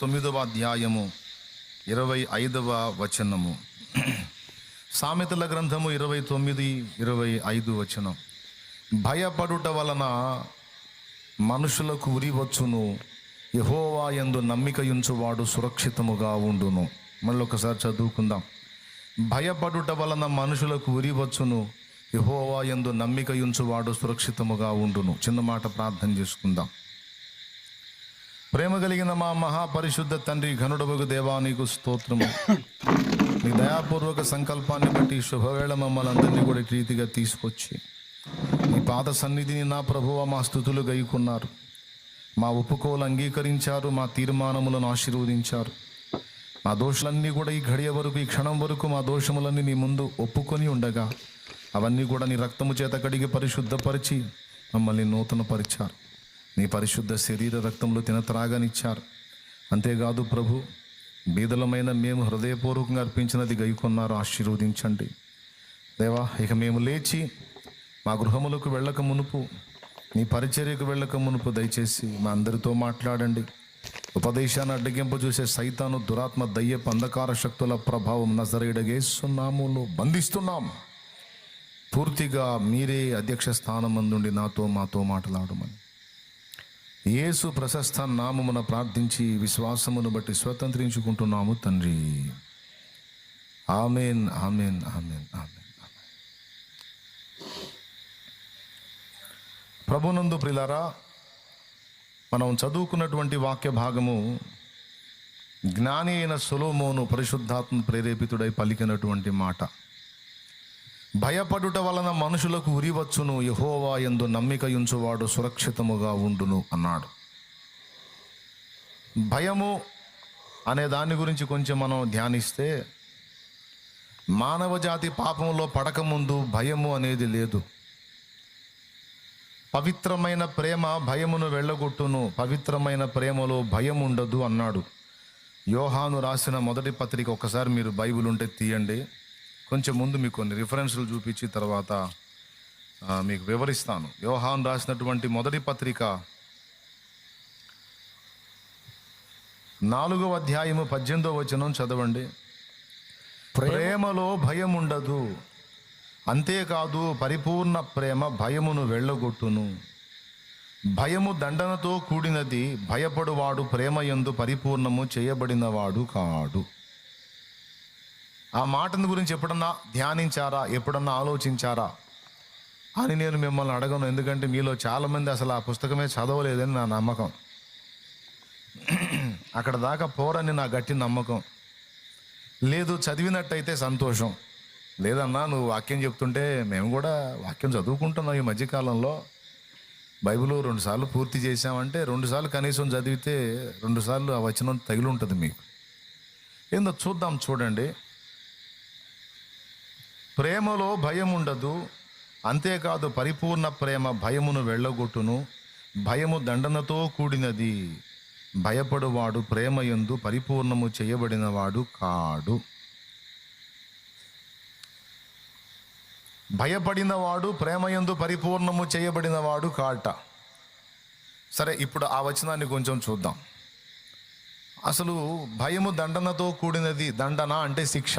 తొమ్మిదవ అధ్యాయము ఇరవై ఐదవ వచనము. సామెతల గ్రంథము ఇరవై తొమ్మిది ఇరవై ఐదు వచనం. భయపడుట వలన మనుషులకు ఉరి వచ్చును యహోవా ఎందు నమ్మికయుంచువాడు సురక్షితముగా ఉండును. మళ్ళీ ఒకసారి చదువుకుందాం. భయపడుట వలన మనుషులకు ఉరి వచ్చును యహోవా ఎందు నమ్మికయుంచువాడు సురక్షితముగా ఉండును. చిన్న మాట ప్రార్థన చేసుకుందాం. ప్రేమ కలిగిన మా మహాపరిశుద్ధ తండ్రి ఘనుడవగు దేవా నీకు స్తోత్రము. నీ దయాపూర్వక సంకల్పాన్ని బట్టి శుభవేళ మమ్మల్ని అందరినీ కూడా రీతిగా తీసుకొచ్చి నీ పాద సన్నిధిని నా ప్రభువ మా స్థుతులు గైకున్నారు. మా ఒప్పుకోలు అంగీకరించారు మా తీర్మానములను ఆశీర్వదించారు. మా దోషులన్నీ కూడా ఈ ఘడియ వరకు ఈ క్షణం వరకు మా దోషములన్నీ నీ ముందు ఒప్పుకొని ఉండగా అవన్నీ కూడా నీ రక్తము చేత కడిగి పరిశుద్ధపరిచి మమ్మల్ని నూతనపరిచారు. నీ పరిశుద్ధ శరీర రక్తంలో తిన త్రాగనిచ్చారు అంతేకాదు ప్రభు బీదలమైన మేము హృదయపూర్వకంగా అర్పించినది గైకొన్నారు ఆశీర్వదించండి. దేవా ఇక మేము లేచి మా గృహములకు వెళ్ళక మునుపు నీ పరిచర్యకు వెళ్ళక మునుపు దయచేసి మా అందరితో మాట్లాడండి. ఉపదేశాన్ని అడ్డగింపు చూసే సైతాను దురాత్మ దయ్య పంధకార శక్తుల ప్రభావం నజరేడగేస్తున్నాములో బంధిస్తున్నాం. పూర్తిగా మీరే అధ్యక్ష స్థానం అందుండి నాతో మాతో మాట్లాడమని. యేసు ప్రశస్త నామమున ప్రార్థించి విశ్వాసమును బట్టి స్వతంత్రించుకుంటున్నాము తండ్రి. ఆమెన్ ఆమెన్ ఆమెన్ ఆమెన్ ప్రభునందు ప్రిలారా మనం చదువుకున్నటువంటి వాక్య భాగము జ్ఞాని అయిన సొలోమోను పరిశుద్ధాత్మ ప్రేరేపితుడై పలికినటువంటి మాట. భయపడుట వలన మనుషులకు ఉరివచ్చును. యహోవా ఎందు నమ్మికయుంచువాడు సురక్షితముగా ఉండును అన్నాడు. భయము అనే దాని గురించి కొంచెం మనం ధ్యానిస్తే మానవ జాతి పాపంలో పడకముందు భయము అనేది లేదు. పవిత్రమైన ప్రేమ భయమును వెళ్ళగొట్టును పవిత్రమైన ప్రేమలో భయం ఉండదు అన్నాడు. యోహాను రాసిన మొదటి పత్రిక ఒకసారి మీరు బైబిల్ ఉంటే తీయండి. కొంచెం ముందు మీకు కొన్ని రిఫరెన్స్లు చూపించి తర్వాత మీకు వివరిస్తాను. యోహాన్ రాసినటువంటి మొదటి పత్రిక నాలుగవ అధ్యాయము పద్దెనిమిదో వచనం చదవండి. ప్రేమలో భయం ఉండదు అంతేకాదు పరిపూర్ణ ప్రేమ భయమును వెళ్ళగొట్టును. భయము దండనతో కూడినది భయపడువాడు ప్రేమ యందు పరిపూర్ణము చేయబడినవాడు కాడు. ఆ మాటను గురించి ఎప్పుడన్నా ధ్యానించారా? ఎప్పుడన్నా ఆలోచించారా? అని నేను మిమ్మల్ని అడగను. ఎందుకంటే మీలో చాలామంది అసలు ఆ పుస్తకమే చదవలేదని నా నమ్మకం. అక్కడ దాకా పోరని నా గట్టి నమ్మకం. లేదు చదివినట్టయితే సంతోషం. లేదన్నా నువ్వు వాక్యం చెప్తుంటే మేము కూడా వాక్యం చదువుకుంటున్నాం ఈ మధ్యకాలంలో. బైబిల్ రెండుసార్లు పూర్తి చేసామంటే రెండుసార్లు కనీసం చదివితే రెండుసార్లు ఆ వచనం తగిలి ఉంటుంది మీకు. ఏందో చూద్దాం చూడండి. ప్రేమలో భయం ఉండదు అంతేకాదు పరిపూర్ణ ప్రేమ భయమును వెళ్ళగొట్టును. భయము దండనతో కూడినది. భయపడువాడు ప్రేమ యందు పరిపూర్ణము చేయబడినవాడు కాడు. భయపడినవాడు ప్రేమయందు పరిపూర్ణము చేయబడినవాడు కాట. సరే ఇప్పుడు ఆ వచనాన్ని కొంచెం చూద్దాం. అసలు భయము దండనతో కూడినది దండన అంటే శిక్ష?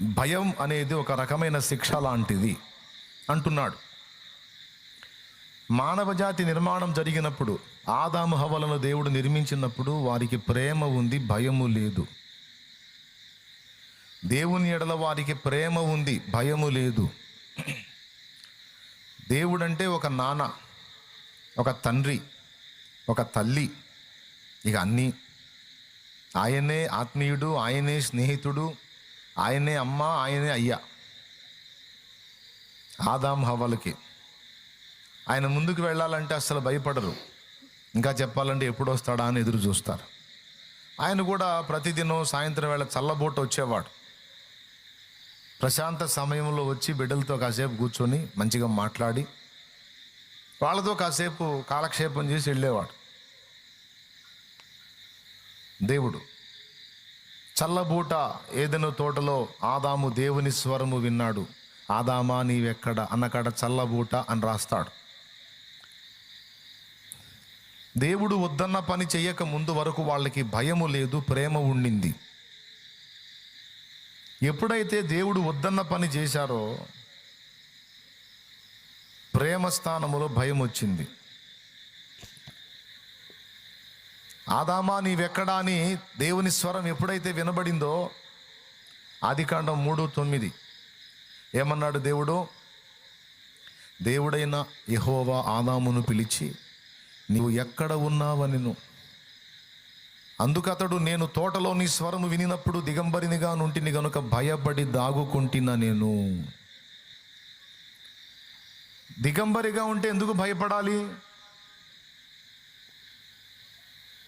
భయం అనేది ఒక రకమైన శిక్ష లాంటిది అంటున్నాడు. మానవ జాతి నిర్మాణం జరిగినప్పుడు ఆదాము హవలను దేవుడు నిర్మించినప్పుడు వారికి ప్రేమ ఉంది భయము లేదు. దేవుని ఎడల వారికి ప్రేమ ఉంది భయము లేదు. దేవుడంటే ఒక నాన్న ఒక తండ్రి ఒక తల్లి ఇక అన్నీ. ఆయనే ఆత్మీయుడు ఆయనే స్నేహితుడు ఆయనే అమ్మ ఆయనే అయ్యా. ఆదాం హవ్వలకి ఆయన ముందుకు వెళ్ళాలంటే అస్సలు భయపడరు. ఇంకా చెప్పాలంటే ఎప్పుడు వస్తాడా అని ఎదురు చూస్తారు. ఆయన కూడా ప్రతిదినం సాయంత్రం వేళ చల్లబోట వచ్చేవాడు. ప్రశాంత సమయంలో వచ్చి బిడ్డలతో కాసేపు కూర్చొని మంచిగా మాట్లాడి వాళ్ళతో కాసేపు కాలక్షేపం చేసి వెళ్ళేవాడు. దేవుడు. చల్లబూట ఏదెను తోటలో ఆదాము దేవుని స్వరము విన్నాడు. ఆదామా నీవెక్కడ? అన్నకాడ చల్లబూట అని రాస్తాడు. దేవుడు వద్దన్న పని చేయక ముందు వరకు వాళ్ళకి భయము లేదు ప్రేమ ఉండింది. ఎప్పుడైతే దేవుడు వద్దన్న పని చేశారో ప్రేమ స్థానములో భయం వచ్చింది ఆదామా నీవెక్కడా అని దేవుని స్వరం ఎప్పుడైతే వినబడిందో ఆదికాండం మూడు తొమ్మిది. ఏమన్నాడు దేవుడు? దేవుడైన యహోవా ఆదామును పిలిచి నీవు ఎక్కడ ఉన్నావనిను? అందుకతడు నేను తోటలో నీ స్వరము వినినప్పుడు దిగంబరినిగా నుంటిని గనుక భయపడి దాగుకుంటున్నా నేను? దిగంబరిగా ఉంటే ఎందుకు భయపడాలి?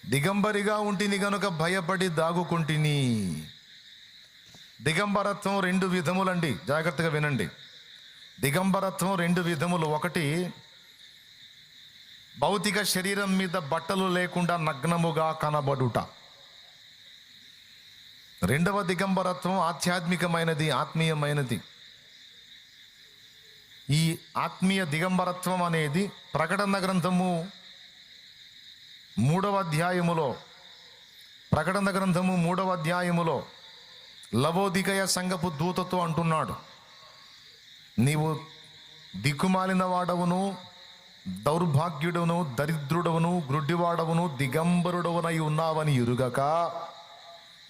దిగంబరిగా ఉంటిని గనుక భయపడి దాగుకుంటిని. దిగంబరత్వం రెండు విధములండి. జాగ్రత్తగా వినండి. దిగంబరత్వం రెండు విధములు. ఒకటి భౌతిక శరీరం మీద బట్టలు లేకుండా నగ్నముగా కనబడుట. రెండవ దిగంబరత్వం ఆధ్యాత్మికమైనది ఆత్మీయమైనది. ఈ ఆత్మీయ దిగంబరత్వం అనేది ప్రకటన గ్రంథము మూడవ అధ్యాయములో ప్రకటన గ్రంథము మూడవ అధ్యాయములో లవోదికయ సంగపు దూతతో అంటున్నాడు నీవు దిక్కుమాలిన వాడవును దౌర్భాగ్యుడవును దరిద్రుడవును గ్రుడ్డివాడవును దిగంబరుడవునై ఉన్నావని ఎరుగక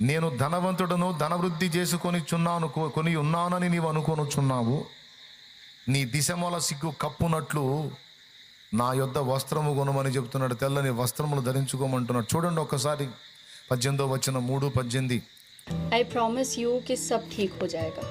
నేను ధనవంతుడను ధనవృద్ధి చేసుకొని చున్నాను కొని ఉన్నానని నీవు అనుకొనుచున్నావు నీ దిశమూల సిగ్గు కప్పునట్లు నా యొద్ద వస్త్రము కొనమని చెప్తున్నాడు తెల్లని వస్త్రములు ధరించుకోమంటున్నాడు చూడండి ఒక్కసారి పద్దెనిమిదో వచ్చిన మూడు పద్దెనిమిది आई प्रॉमिस यू कि सब ठीक हो जाएगा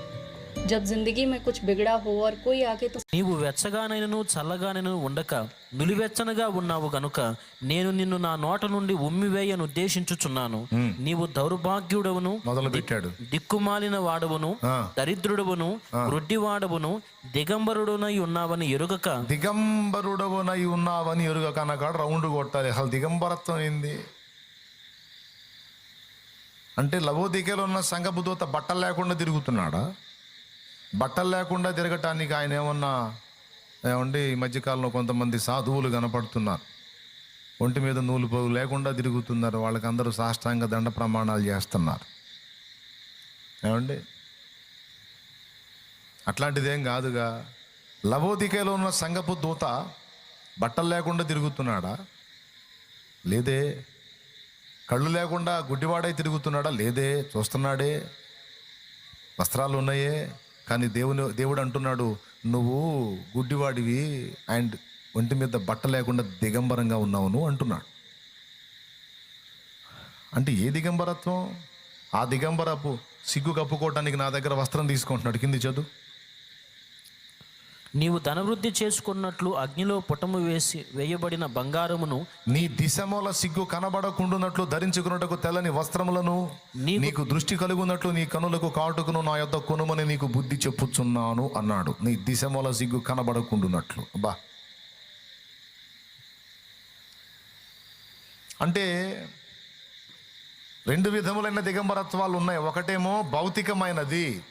जब जिंदगी में कुछ बिगड़ा हो और कोई आके तो నీవు వెచ్చగానైనను చల్లగానైనను ఉండక నులివెచ్చనగా ఉన్నావు గనుక నేను నిన్ను నా నోట నుండి ఉమ్మివేయను ఉద్దేశించుచున్నాను. నీవు దౌర్భాగ్యుడవును మొదలు పెట్టాడు దిక్కుమాలిన వాడవును. దరిద్రుడవును వృద్ధివాడవును దిగంబరుడునై ఉన్నావని ఎరుగక. దిగంబరుడవునై ఉన్నావని ఎరుగక అన్నకాడ రౌండ్ కొట్టాలి. అసలు దిగంబరత్వం ఏంది? అంటే లవోదికలో ఉన్న సంగపు దూత బట్టలు లేకుండా తిరుగుతున్నాడా? బట్టలు లేకుండా తిరగటానికి ఆయన ఏమన్నా ఏమండి ఈ మధ్యకాలంలో కొంతమంది సాధువులు కనపడుతున్నారు. ఒంటి మీద నూలు పోగు లేకుండా తిరుగుతున్నారు. వాళ్ళకి అందరూ సాష్టాంగ దండ ప్రమాణాలు చేస్తున్నారు. ఏమండి? అట్లాంటిదేం కాదుగా. లవోదికలో ఉన్న సంగపు దూత బట్టలు లేకుండా తిరుగుతున్నాడా? లేదే. కళ్ళు లేకుండా గుడ్డివాడై తిరుగుతున్నాడా? లేదే. చూస్తున్నాడే. వస్త్రాలు ఉన్నాయే. కానీ దేవుని దేవుడు అంటున్నాడు నువ్వు గుడ్డివాడివి అండ్ ఒంటి మీద బట్ట లేకుండా దిగంబరంగా ఉన్నావు నువ్వు అంటున్నాడు. అంటే ఏ దిగంబరత్వం? ఆ దిగంబరపు సిగ్గు కప్పుకోవటానికి నా దగ్గర వస్త్రం తీసుకుంటున్నాడు. కింది చదువు. నీవు ధనవృద్ధి చేసుకున్నట్లు అగ్నిలో పుటము వేసి వేయబడిన బంగారమును నీ దిశమూల సిగ్గు కనబడకుండునట్లు ధరించుకున్నట్టుకు తెల్లని వస్త్రములను నీకు- దృష్టి కలుగునట్లు నీ కనులకు కాటుకును నా యొద్ద కొనుమని నీకు బుద్ధి చెప్పుచున్నాను అన్నాడు. నీ దిశమూల సిగ్గు కనబడకుండునట్లు. బా అంటే రెండు విధములైన దిగంబరత్వాలు ఉన్నాయి. ఒకటేమో భౌతికమైనది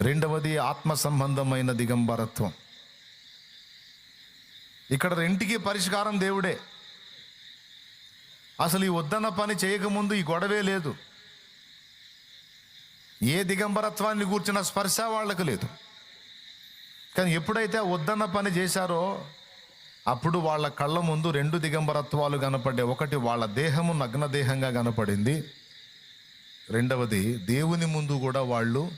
రెండవది ఆత్మ సంబంధమైన దిగంబరత్వం. ఇక్కడ రెంటికి పరిష్కారం దేవుడే. అసలు ఈ వద్దన్న పని చేయకముందు ఈ గొడవే లేదు. ఏ దిగంబరత్వాన్ని కూర్చున్న స్పర్శ వాళ్ళకు లేదు. కానీ ఎప్పుడైతే వద్దన్న పని చేశారో అప్పుడు వాళ్ళ కళ్ళ ముందు రెండు దిగంబరత్వాలు కనపడే ఒకటి వాళ్ళ దేహము నగ్న దేహంగా కనపడింది. రెండవది దేవుని ముందు కూడా వాళ్ళు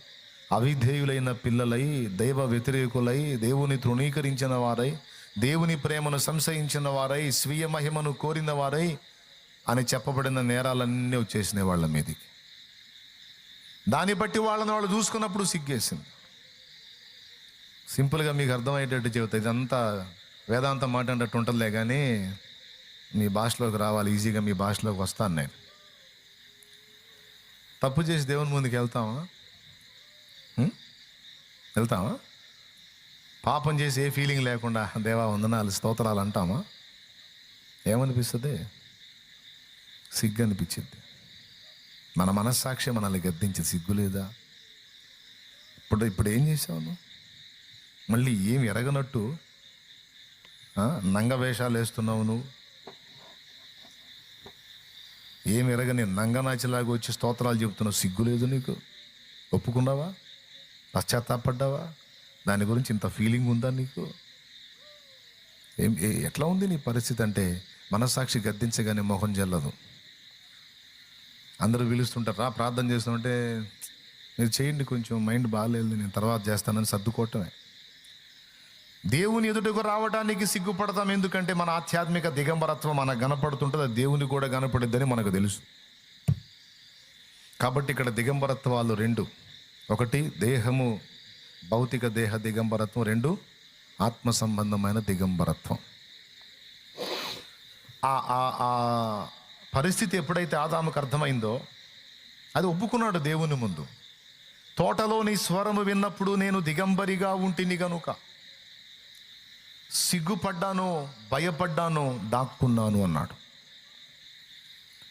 అవిధేయులైన పిల్లలై దైవ వ్యతిరేకులై దేవుని తృణీకరించిన వారై దేవుని ప్రేమను సంశయించిన వారై స్వీయ మహిమను కోరిన వారై అని చెప్పబడిన నేరాలన్నీ వచ్చేసినాయి వాళ్ళ మీదకి. దాన్ని బట్టి వాళ్ళని వాళ్ళు చూసుకున్నప్పుడు సిగ్గేసింది. సింపుల్గా మీకు అర్థమయ్యేటట్టు చెబుతా ఇదంతా వేదాంతం మాట్లాడేటట్టు ఉంటుందిలే కానీ మీ భాషలోకి రావాలి ఈజీగా మీ భాషలోకి వస్తాను నేను. తప్పు చేసి దేవుని ముందుకు వెళ్తామా వెళ్తామా? పాపం చేసి ఏ ఫీలింగ్ లేకుండా దేవా వందనాలు స్తోత్రాలు అంటామా? ఏమనిపిస్తుంది? సిగ్గు అనిపించింది మన మనస్సాక్షి మనల్ని గద్దించి సిగ్గు లేదా? ఇప్పుడు ఇప్పుడు ఏం చేసావు నువ్వు? మళ్ళీ ఏం ఎరగనట్టు నంగ వేషాలు వేస్తున్నావు నువ్వు? ఏమి ఎరగని నంగనాచిలాగా వచ్చి స్తోత్రాలు చెబుతున్నావు? సిగ్గు లేదు నీకు? ఒప్పుకున్నావా? పశ్చాత్తాపడ్డావా? దాని గురించి ఇంత ఫీలింగ్ ఉందా నీకు? ఏం ఎట్లా ఉంది నీ పరిస్థితి అంటే మనసాక్షి గద్దించగానే మొహం చెల్లదు అందరూ పిలుస్తుంటారు రా ప్రార్థన చేస్తుంటే మీరు చేయండి కొంచెం మైండ్ బాగాలేదు నేను తర్వాత చేస్తానని సర్దుకోవటమే. దేవుని ఎదుటకు రావడానికి సిగ్గుపడతాం ఎందుకంటే మన ఆధ్యాత్మిక దిగంబరత్వం మనకు కనపడుతుంటుంది అది దేవుని కూడా కనపడిద్దని మనకు తెలుసు. కాబట్టి ఇక్కడ దిగంబరత్వాలు రెండు. ఒకటి దేహము భౌతిక దేహ దిగంబరత్వం. రెండు ఆత్మ సంబంధమైన దిగంబరత్వం. ఆ ఆ- ఆ పరిస్థితి ఎప్పుడైతే ఆదాముకు అర్థమైందో అది ఒప్పుకున్నాడు దేవుని ముందు. తోటలోని స్వరము విన్నప్పుడు నేను దిగంబరిగా ఉంటిని గనుక సిగ్గుపడ్డాను భయపడ్డాను దాక్కున్నాను అన్నాడు.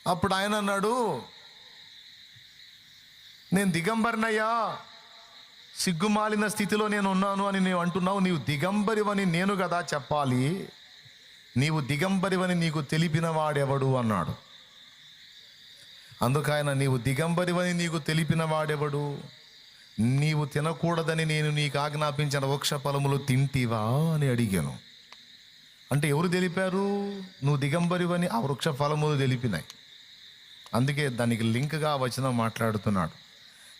అప్పుడు ఆయన అన్నాడు నేను దిగంబరినయ్యా. సిగ్గుమాలిన స్థితిలో నేను ఉన్నాను అని నీవు అంటున్నావు నీవు దిగంబరివని నేను కదా చెప్పాలి. నీవు దిగంబరివని నీకు తెలిపిన వాడెవడు అన్నాడు. అందుకైనా నీవు దిగంబరివని నీకు తెలిపిన వాడెవడు? నీవు తినకూడదని నేను నీకు ఆజ్ఞాపించిన వృక్ష ఫలములు తింటివా అని అడిగాను. అంటే ఎవరు తెలిపారు? నువ్వు దిగంబరివని ఆ వృక్ష ఫలములు తెలిపినాయి అందుకే దానికి లింక్గా వచనం మాట్లాడుతున్నాడు.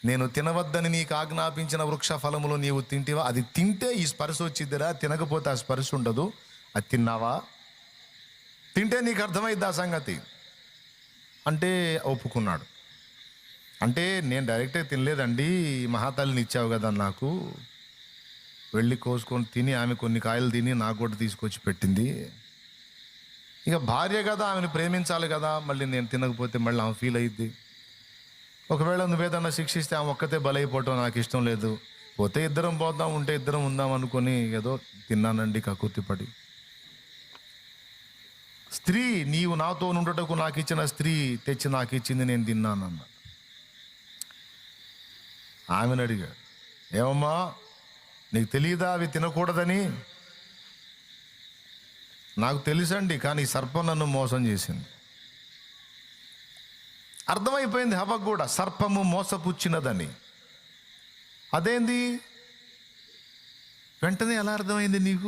నేను తినవద్దని నీకు ఆజ్ఞాపించిన వృక్ష ఫలములు నీవు తింటివా? అది తింటే ఈ స్పర్శ వచ్చిద్దిరా తినకపోతే ఆ స్పర్శ ఉండదు. అది తిన్నావా? తింటే నీకు అర్థమైద్ది ఆ సంగతి? అంటే ఒప్పుకున్నాడు. అంటే నేను డైరెక్టే తినలేదండి మహాతల్లిని ఇచ్చావు కదా నాకు. వెళ్ళి కోసుకొని తిని ఆమె కొన్ని కాయలు తిని నాకు కూడా తీసుకొచ్చి పెట్టింది. ఇక భార్య కదా ఆమెను ప్రేమించాలి కదా మళ్ళీ నేను తినకపోతే మళ్ళీ ఆమె ఫీల్ అయ్యిద్ది ఒకవేళ నువ్వేదన్నా శిక్షిస్తే ఆమె ఒక్కతే బలైపోవటం నాకు ఇష్టం లేదు. పోతే ఇద్దరం పోదాం ఉంటే ఇద్దరం ఉందాం అనుకొని ఏదో తిన్నానండి కకుర్తిపడి. స్త్రీ నీవు నాతో ఉండటకు నాకు ఇచ్చిన స్త్రీ తెచ్చి నాకు ఇచ్చింది నేను తిన్నానన్న. ఆమెను అడిగాడు ఏమమ్మా నీకు తెలియదా అవి తినకూడదని? నాకు తెలుసండి కానీ సర్పం నన్ను మోసం చేసింది. అర్థమైపోయింది హవ కూడా. సర్పము మోసపుచ్చినదని. అదేంది? వెంటనే ఎలా అర్థమైంది నీకు?